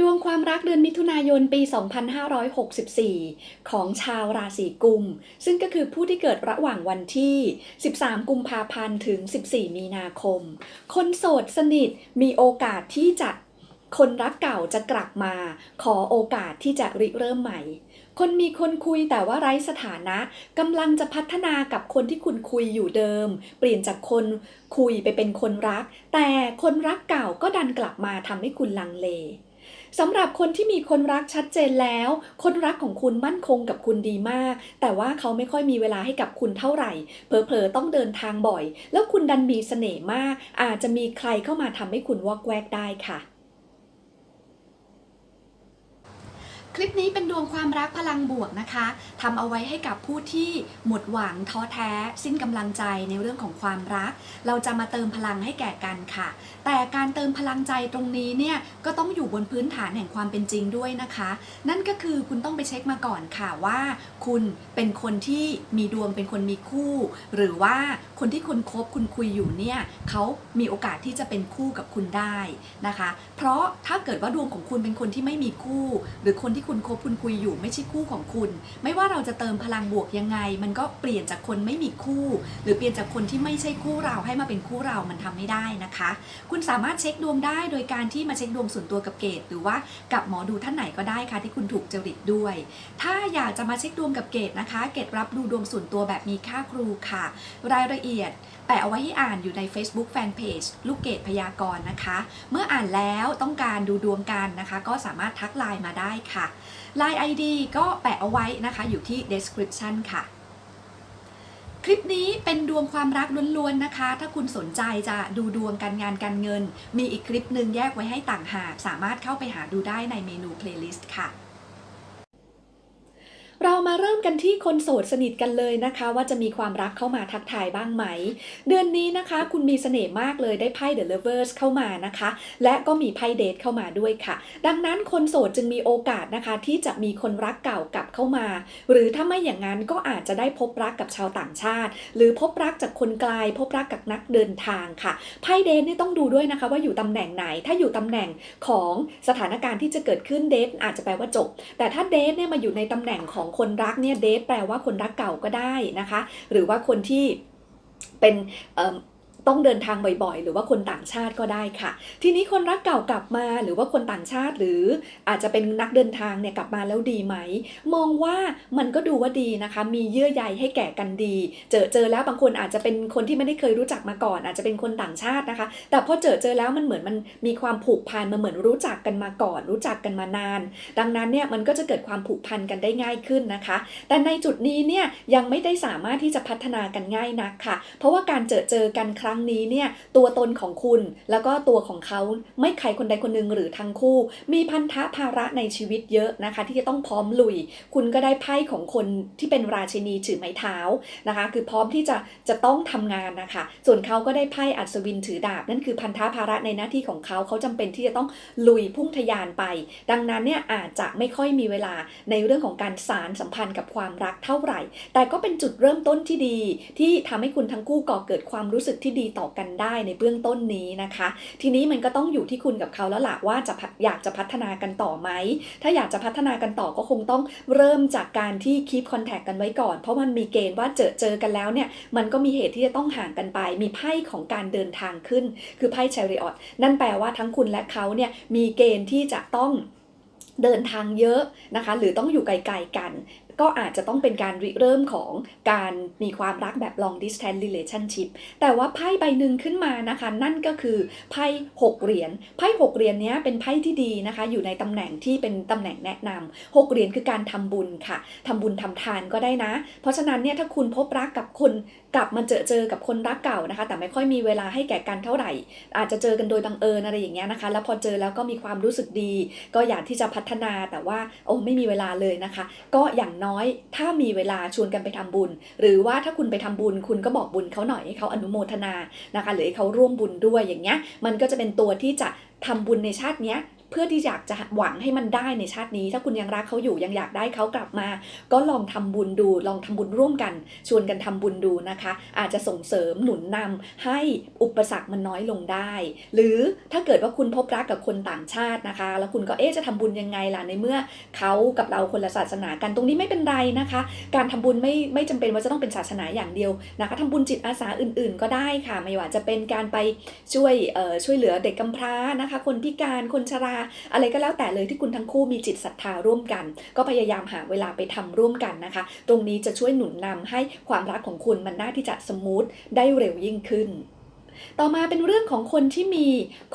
ดวงความรักเดือนมิถุนายนปี 2564 ของชาวราศีกุม ซึ่งก็คือผู้ที่เกิดระหว่างวันที่ 13 กุมภาพันธ์ถึง 14 มีนาคม คนโสดสนิทมีโอกาสที่จะคนรักเก่าจะกลับมา ขอโอกาสที่จะริเริ่มใหม่ คนมีคนคุยแต่ว่าไร้สถานะกำลังจะพัฒนากับคนที่คุณคุยอยู่เดิม เปลี่ยนจากคนคุยไปเป็นคนรัก แต่คนรักเก่าก็ดันกลับมาทำให้คุณลังเล สำหรับคนที่มีคนรักชัดเจนแล้ว คนรักของคุณมั่นคงกับคุณดีมาก แต่ว่าเขาไม่ค่อยมีเวลาให้กับคุณเท่าไหร่ เผลอๆต้องเดินทางบ่อย แล้วคุณดันมีเสน่ห์มาก อาจจะมีใครเข้ามาทำให้คุณวอกแวกได้ค่ะ ค ลิปนี้เป็นดวงความรักพลังบวกนะคะทำเอาไว้ให้กับผู้ที่หมดหวังท้อแท้ สิ้นกำลังใจในเรื่องของความรัก เราจะมาเติมพลังให้แก่กันค่ะ แต่การเติมพลังใจตรงนี้เนี่ยก็ต้องอยู่บนพื้นฐานแห่งความเป็นจริงด้วยนะคะ นั่นก็คือคุณต้องไปเช็คมาก่อนค่ะว่า คุณเป็นคนที่มีดวงเป็นคนมีคู่ หรือว่าคนที่คุณคบคุณคุยอยู่เนี่ยเขามีโอกาสที่จะเป็นคู่กับคุณได้นะคะ เพราะถ้าเกิดว่าดวงของคุณเป็นคนที่ไม่มีคู่ หรือคนที่คุณคบคุณคุยอยู่ไม่ใช่คู่ของคุณ ไม่ว่าเราจะเติมพลังบวกยังไง มันก็เปลี่ยนจากคนไม่มีคู่ หรือเปลี่ยนจากคนที่ไม่ใช่คู่เราให้มาเป็นคู่เรามันทำไม่ได้นะคะ คุณสามารถเช็คดวงได้โดยการที่มาเช็คดวงส่วนตัวกับเกตหรือว่ากับหมอดูท่านไหนก็ได้ค่ะที่คุณถูกจริตด้วย ถ้าอยากจะมาเช็คดวงกับเกตนะคะ เกตรับดูดวงส่วนตัวแบบมีค่าครูค่ะ รายละเอียด แปะเอาไว้ให้อ่านอยู่ใน Facebook Fanpage ลูกเกดพยากรณ์นะคะ เมื่ออ่านแล้วต้องการดูดวงกันนะคะ ก็สามารถทักไลน์มาได้ค่ะ Line ID ก็แปะเอาไว้นะคะอยู่ที่ description ค่ะคลิปนี้เป็นดวงความรักล้วนๆนะคะ ถ้าคุณสนใจจะดูดวงการงานการเงิน มีอีกคลิปหนึ่งแยกไว้ให้ต่างหาก สามารถเข้าไปหาดูได้ในเมนู playlist ค่ะ มาเริ่มกันที่คนโสดสนิทกันเลยนะคะ ว่าจะมีความรักเข้ามาทักทายบ้างไหม เดือนนี้นะคะ คุณมีเสน่ห์มากเลยได้ไพ่ The Lovers เข้ามานะคะ และก็มีไพ่เดทเข้ามาด้วยค่ะ ดังนั้นคนโสดจึงมีโอกาสนะคะ ที่จะมีคนรักเก่ากลับเข้ามา หรือถ้าไม่อย่างนั้นก็อาจจะได้พบรักกับชาวต่างชาติ หรือพบรักจากคนไกลพบรักกับนักเดินทางค่ะไพ่เดทนี่ต้องดูด้วยนะคะ ว่าอยู่ตำแหน่งไหน ถ้าอยู่ตำแหน่งของสถานการณ์ที่จะเกิดขึ้นเดทอาจจะแปลว่าจบ แต่ถ้าเดทเนี่ยมาอยู่ในตำแหน่งของคนนรักเนี่ยเดทแปลว่าคนรักเก่าก็ได้นะคะ หรือว่าคนที่เป็น ต้องเดินทางบ่อยๆ หรือว่าคนต่างชาติก็ได้ค่ะ ทีนี้คนรักเก่ากลับมาหรือว่าคนต่างชาติหรืออาจจะเป็นนักเดินทางเนี่ยกลับมาแล้วดีไหม มองว่ามันก็ดูว่าดีนะคะ มีเยื่อใยให้แก่กันดี เจอเจอแล้วบางคนอาจจะเป็นคนที่ไม่ได้เคยรู้จักมาก่อน อาจจะเป็นคนต่างชาตินะคะ แต่พอเจอเจอแล้วมันเหมือนมันมีความผูกพันมันเหมือนรู้จักกันมาก่อน รู้จักกันมานาน ดังนั้นเนี่ยมันก็จะเกิดความผูกพันกันได้ง่ายขึ้นนะคะ แต่ในจุดนี้เนี่ยยังไม่ได้สามารถที่จะพัฒนากันง่ายนักค่ะ เพราะว่าการเจอเจอกันครั้งนี้เนี่ยตัวตนของคุณแล้วก็ตัวของเขาไม่ใครคนใดคนหนึ่งหรือทั้งคู่ มีพันธะภาระในชีวิตเยอะนะคะ ที่จะต้องพร้อมลุย คุณก็ได้ไพ่ของคนที่เป็นราชินีถือไม้เท้านะคะ คือพร้อมที่จะจะต้องทำงานนะคะ ส่วนเขาก็ได้ไพ่อัศวินถือดาบ นั่นคือพันธะภาระในหน้าที่ของเขาเขาจำเป็นที่จะต้องลุยพุ่งทะยานไป ดังนั้นเนี่ยอาจจะไม่ค่อยมีเวลาในเรื่องของการสารสัมพันธ์กับความรักเท่าไหร่ แต่ก็เป็นจุดเริ่มต้นที่ดี ที่ทำให้คุณทั้งคู่ก่อเกิดความรู้สึกที่ดีต่อกันได้ในเบื้องต้นนี้นะคะ ทีนี้มันก็ต้องอยู่ที่คุณกับเขาแล้วล่ะว่าจะพัฒอยากจะพัฒนากันต่อไหม ถ้าอยากจะพัฒนากันต่อก็คงต้องเริ่มจากการที่คีปคอนแทคกันไว้ก่อน เพราะมันมีเกณฑ์ว่าเจอเจอกันแล้วเนี่ยมันก็มีเหตุที่จะต้องห่างกันไป มีไพ่ของการเดินทางขึ้น คือไพ่เชริออตนั่นแปลว่าทั้งคุณและเขาเนี่ยมีเกณฑ์ที่จะต้องเดินทางเยอะนะคะ หรือต้องอยู่ไกลๆกัน ก็อาจจะต้องเป็นการริเริ่มของการมีความรักแบบ long distance relationship แต่ว่าไพ่ใบหนึ่งขึ้นมานะคะ นั่นก็คือไพ่หกเหรียญไพ่หกเหรียญเนี้ยเป็นไพ่ที่ดีนะคะ อยู่ในตำแหน่งที่เป็นตำแหน่งแนะนำหกเหรียญคือการทำบุญค่ะทำบุญทำทานก็ได้นะ เพราะฉะนั้นเนี่ยถ้าคุณพบรักกับคนกลับมาเจอเจอกับคนรักเก่านะคะ แต่ไม่ค่อยมีเวลาให้แก่กันเท่าไหร่ อาจจะเจอกันโดยบังเอิญอะไรอย่างเงี้ยนะคะ แล้วพอเจอแล้วก็มีความรู้สึกดี ก็อยากที่จะพัฒนาแต่ว่าโอ้ไม่มีเวลาเลยนะคะ ก็อย่างน้อยถ้ามีเวลาชวนกันไปทำบุญ หรือว่าถ้าคุณไปทำบุญ คุณก็บอกบุญเขาหน่อยให้เขาอนุโมทนานะคะหรือให้เขาร่วมบุญด้วยอย่างเงี้ยมันก็จะเป็นตัวที่จะทำบุญในชาติเนี้ย เพื่อที่อยากจะหวังให้มันได้ในชาตินี้ ถ้าคุณยังรักเขาอยู่ยังอยากได้เขากลับมา ก็ลองทำบุญดูลองทำบุญร่วมกัน ชวนกันทำบุญดูนะคะ อาจจะส่งเสริมหนุนนำให้อุปสรรคมันน้อยลงได้ หรือถ้าเกิดว่าคุณพบรักกับคนต่างชาตินะคะ แล้วคุณก็เอ๊ะจะทำบุญยังไงล่ะในเมื่อเขากับเราคนละศาสนากันตรงนี้ไม่เป็นไรนะคะ การทำบุญไม่ไม่จำเป็นว่าจะต้องเป็นศาสนาอย่างเดียวนะคะทำบุญจิตอาสาอื่น ๆ ก็ได้ค่ะ ไม่ว่าจะเป็นการไปช่วยเอ่อช่วยเหลือเด็กกำพร้านะคะ คนพิการคนชราอะไรก็แล้วแต่เลยที่คุณทั้งคู่มีจิตศรัทธาร่วมกัน ก็พยายามหาเวลาไปทำร่วมกันนะคะ ตรงนี้จะช่วยหนุนนำให้ความรักของคุณมันน่าที่จะสมูทได้เร็วยิ่งขึ้น ต่อมาเป็นเรื่องของคนที่มี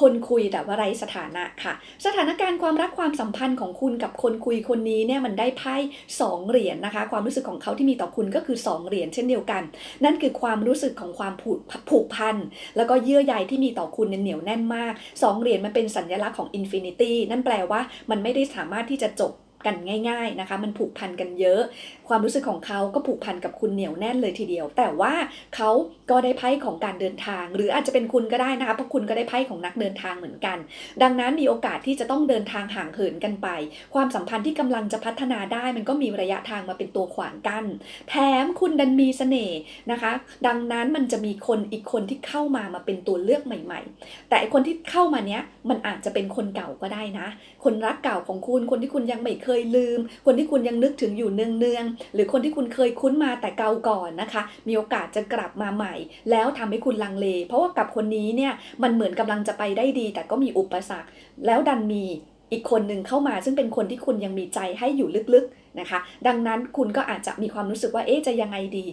คนคุยแต่ว่าไรสถานะค่ะ สถานการณ์ความรักความสัมพันธ์ของคุณกับคนคุยคนนี้เนี่ยมันได้ไพ่สองเหรียญนะคะ ความรู้สึกของเขาที่มีต่อคุณก็คือสองเหรียญเช่นเดียวกัน นั่นคือความรู้สึกของความผูกผูกพันแล้วก็เยื่อใยที่มีต่อคุณเนี่ยเหนียวแน่นมากสองเหรียญมันเป็นสัญลักษณ์ของอินฟินิตี้นั่นแปลว่ามันไม่ได้สามารถที่จะจบ กันง่าย ๆนะคะ มันผูกพันกันเยอะ ความรู้สึกของเขาก็ผูกพันกับคุณเหนียวแน่นเลยทีเดียว แต่ว่าเขาก็ได้ไพ่ของการเดินทาง หรืออาจจะเป็นคุณก็ได้นะคะเพราะคุณก็ได้ไพ่ของนักเดินทางเหมือนกัน ดังนั้นมีโอกาสที่จะต้องเดินทางห่างเหินกันไป ความสัมพันธ์ที่กำลังจะพัฒนาได้ มันก็มีระยะทางมาเป็นตัวขวางกัน้นแถมคุณดันมีเสน่ห์นะคะ ดังนั้นมันจะมีคนอีกคนที่เข้ามามาเป็นตัวเลือกใหม่ ๆ แต่คนที่เข้ามาเนี้ยมันอาจจะเป็นคนเก่าก็ได้นะ คนรักเก่าของคุณคนที่คุณยังไม่เคยลืม คนที่คุณยังนึกถึงอยู่เนืองๆหรือคนที่คุณเคยคุ้นมาแต่เก่าก่อนนะคะ มีโอกาสจะกลับมาใหม่ แล้วทำให้คุณลังเล เพราะว่ากับคนนี้เนี่ยมันเหมือนกำลังจะไปได้ดี แต่ก็มีอุปสรรค แล้วดันมีอีกคนหนึ่งเข้ามา ซึ่งเป็นคนที่คุณยังมีใจให้อยู่ลึกๆนะคะ ดังนั้นคุณก็อาจจะมีความรู้สึกว่าเอ๊ะจะยังไงดี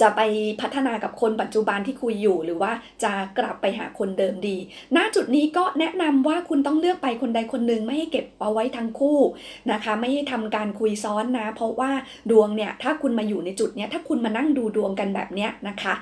จะไปพัฒนากับคนปัจจุบันที่คุยอยู่ หรือว่าจะกลับไปหาคนเดิมดี ณ จุดนี้ก็แนะนำว่าคุณต้องเลือกไปคนใดคนหนึ่งไม่ให้เก็บเอาไว้ทั้งคู่นะคะ ไม่ให้ทำการคุยซ้อนนะ เพราะว่าดวงเนี่ยถ้าคุณมาอยู่ในจุดเนี้ยถ้าคุณมานั่งดูดวงกันแบบเนี้ยนะคะ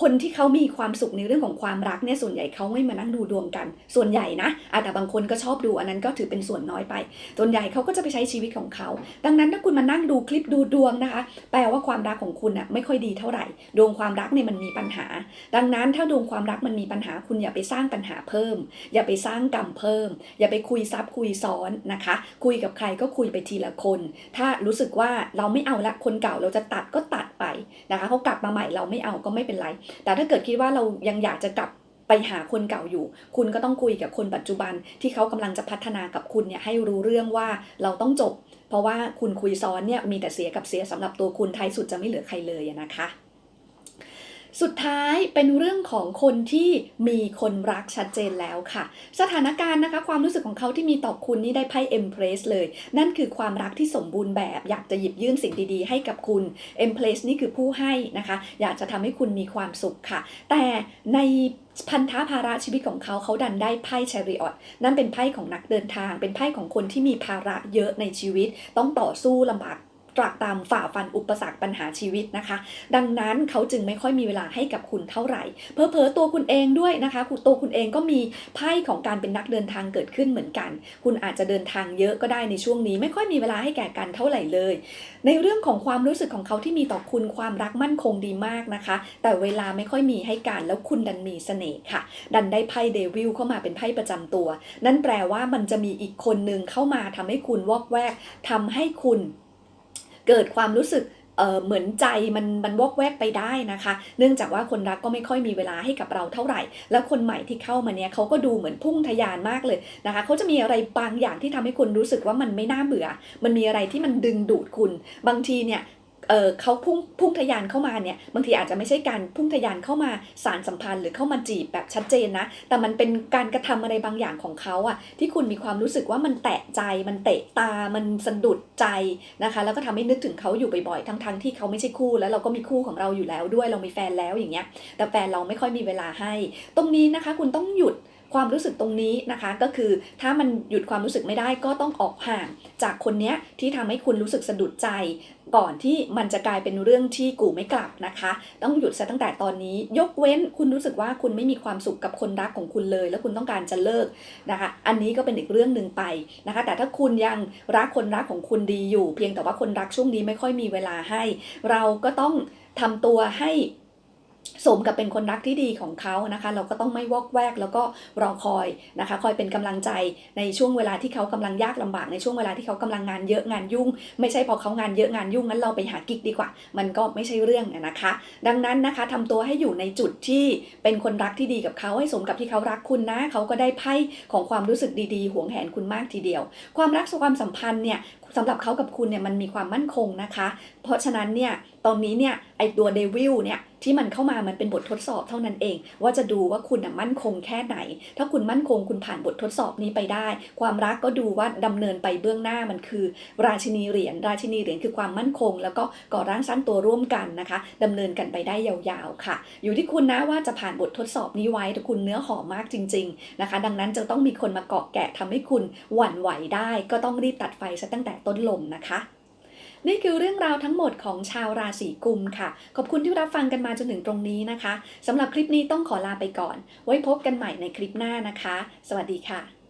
คนที่เขามีความสุขในเรื่องของความรักเนี่ยส่วนใหญ่เขาไม่มานั่งดูดวงกัน ส่วนใหญ่นะอาแต่บางคนก็ชอบดูอันนั้นก็ถือเป็นส่วนน้อยไป ส่วนใหญ่เขาก็จะไปใช้ชีวิตของเขา ดังนั้นถ้าคุณมานั่งดูคลิปดูดวงนะคะ แปลว่าความรักของคุณอะไม่ค่อยดีเท่าไหร่ ดวงความรักเนี่ยมันมีปัญหา ดังนั้นถ้าดวงความรักมันมีปัญหาคุณอย่าไปสร้างปัญหาเพิ่ม อย่าไปสร้างกรรมเพิ่ม อย่าไปคุยซับคุยซ้อนนะคะ คุยกับใครก็คุยไปทีละคน ถ้ารู้สึกว่าเราไม่เอาละคนเก่าเราจะตัดก็ตัดไปนะคะเขากลับมาใหม่เราไม่เอาก็ไม่เป็นไรแต่ถ้าเกิดคิดว่าเรายังอยากจะกลับไปหาคนเก่าอยู่ คุณก็ต้องคุยกับคนปัจจุบันที่เขากำลังจะพัฒนากับคุณเนี่ยให้รู้เรื่องว่าเราต้องจบ เพราะว่าคุณคุยซ้อนเนี่ยมีแต่เสียกับเสียสำหรับตัวคุณท้ายสุดจะไม่เหลือใครเลยนะคะ สุดท้ายเป็นเรื่องของคนที่มีคนรักชัดเจนแล้วค่ะ สถานการณ์นะคะ ความรู้สึกของเขาที่มีต่อคุณนี่ได้ไพ่ Empress เลย นั่นคือความรักที่สมบูรณ์แบบ อยากจะหยิบยื่นสิ่งดีๆ ให้กับคุณ Empress นี่คือผู้ให้นะคะ อยากจะทำให้คุณมีความสุขค่ะ แต่ในพันธะภาระชีวิตของเขาเขาดันได้ไพ่ Chariot นั่นเป็นไพ่ของนักเดินทาง เป็นไพ่ของคนที่มีภาระเยอะในชีวิต ต้องต่อสู้ลำบาก ตรากตามฝ่าฟันอุปสรรคปัญหาชีวิตนะคะ ดังนั้นเขาจึงไม่ค่อยมีเวลาให้กับคุณเท่าไหร่ เพอเพอตัวคุณเองด้วยนะคะคุณตัวคุณเองก็มีไพ่ของการเป็นนักเดินทางเกิดขึ้นเหมือนกัน คุณอาจจะเดินทางเยอะก็ได้ในช่วงนี้ ไม่ค่อยมีเวลาให้แก่กันเท่าไหร่เลย ในเรื่องของความรู้สึกของเขาที่มีต่อคุณความรักมั่นคงดีมากนะคะ แต่เวลาไม่ค่อยมีให้กันแล้วคุณดันมีเสน่ห์ค่ะ ดันได้ไพ่เดวิลเข้ามาเป็นไพ่ประจำตัว นั่นแปลว่ามันจะมีอีกคนหนึ่งเข้ามาทำให้คุณวอกแวกทำให้คุณ เกิดความรู้สึกเเหมือนใจมันมันวอกแวกไปได้นะคะ เนื่องจากว่าคนรักก็ไม่ค่อยมีเวลาให้กับเราเท่าไหร่ แล้วคนใหม่ที่เข้ามาเนี้ยเขาก็ดูเหมือนพุ่งทะยานมากเลยนะคะเขาจะมีอะไรบางอย่างที่ทำให้คุณรู้สึกว่ามันไม่น่าเบื่อ มันมีอะไรที่มันดึงดูดคุณ บางทีเนี่ย เเขาพุ่งพุ่งทะยานเข้ามาเนี่ยบางทีอาจจะไม่ใช่การพุ่งทะยานเข้ามาสารสัมพันธ์หรือเข้ามาจีบแบบชัดเจนนะ แต่มันเป็นการกระทำอะไรบางอย่างของเขาอะที่คุณมีความรู้สึกว่ามันแตะใจมันเตะตามันสะดุดใจนะคะ แล้วก็ทำให้นึกถึงเขาอยู่บ่อยๆทั้งๆที่เขาไม่ใช่คู่ แล้วเราก็มีคู่ของเราอยู่แล้วด้วยเรามีแฟนแล้วอย่างเงี้ยแต่แฟนเราไม่ค่อยมีเวลาให้ ตรงนี้นะคะคุณต้องหยุด ความรู้สึกตรงนี้นะคะ ก็คือถ้ามันหยุดความรู้สึกไม่ได้ก็ต้องออกห่างจากคนเนี้ยที่ทำให้คุณรู้สึกสะดุดใจ ก่อนที่มันจะกลายเป็นเรื่องที่กูไม่กลับนะคะ ต้องหยุดซะตั้งแต่ตอนนี้ ยกเว้นคุณรู้สึกว่าคุณไม่มีความสุขกับคนรักของคุณเลย แล้วคุณต้องการจะเลิกนะคะ อันนี้ก็เป็นอีกเรื่องหนึ่งไปนะคะ แต่ถ้าคุณยังรักคนรักของคุณดีอยู่ เพียงแต่ว่าคนรักช่วงนี้ไม่ค่อยมีเวลาให้ เราก็ต้องทำตัวให้ สมกับเป็นคนรักที่ดีของเขานะคะ เราก็ต้องไม่วอกแวกแล้วก็รอคอยนะคะ คอยเป็นกำลังใจในช่วงเวลาที่เขากำลังยากลำบากในช่วงเวลาที่เขากำลังงานเยอะงานยุ่ง ไม่ใช่พอเขางานเยอะงานยุ่งงั้นเราไปหากิ๊กดีกว่า มันก็ไม่ใช่เรื่องนะคะ ดังนั้นนะคะทำตัวให้อยู่ในจุดที่เป็นคนรักที่ดีกับเขาให้สมกับที่เขารักคุณนะเขาก็ได้ไพ่ของความรู้สึกดีๆห่วงแหนคุณมากทีเดียว ความรักความสัมพันธ์เนี่ย สำหรับเขากับคุณเนี่ยมันมีความมั่นคงนะคะ เพราะฉะนั้นเนี่ยตอนนี้เนี่ยไอตัวเดวิลเนี่ยที่มันเข้ามามันเป็นบททดสอบเท่านั้นเอง ว่าจะดูว่าคุณน่ะมั่นคงแค่ไหน ถ้าคุณมั่นคงคุณผ่านบททดสอบนี้ไปได้ ความรักก็ดูว่าดำเนินไปเบื้องหน้ามันคือ ราชินีเหรียญราชินีเหรียญคือความมั่นคง แล้วก็ก่อร่างสร้างตัวร่วมกันนะคะดำเนินกันไปได้ยาวๆค่ะ อยู่ที่คุณนะว่าจะผ่านบททดสอบนี้ไว้แต่คุณเนื้อหอมมากจริง ๆนะคะ ดังนั้นจะต้องมีคนมาเกาะแกะทำให้คุณหวั่นไหวได้ ก็ต้องรีบตัดไฟซะตั้งแต่ต้นลมนะคะ นี่คือเรื่องราวทั้งหมดของชาวราศีกุมค่ะ ขอบคุณที่รับฟังกันมาจนถึงตรงนี้นะคะสำหรับคลิปนี้ต้องขอลาไปก่อน ไว้พบกันใหม่ในคลิปหน้านะคะ สวัสดีค่ะ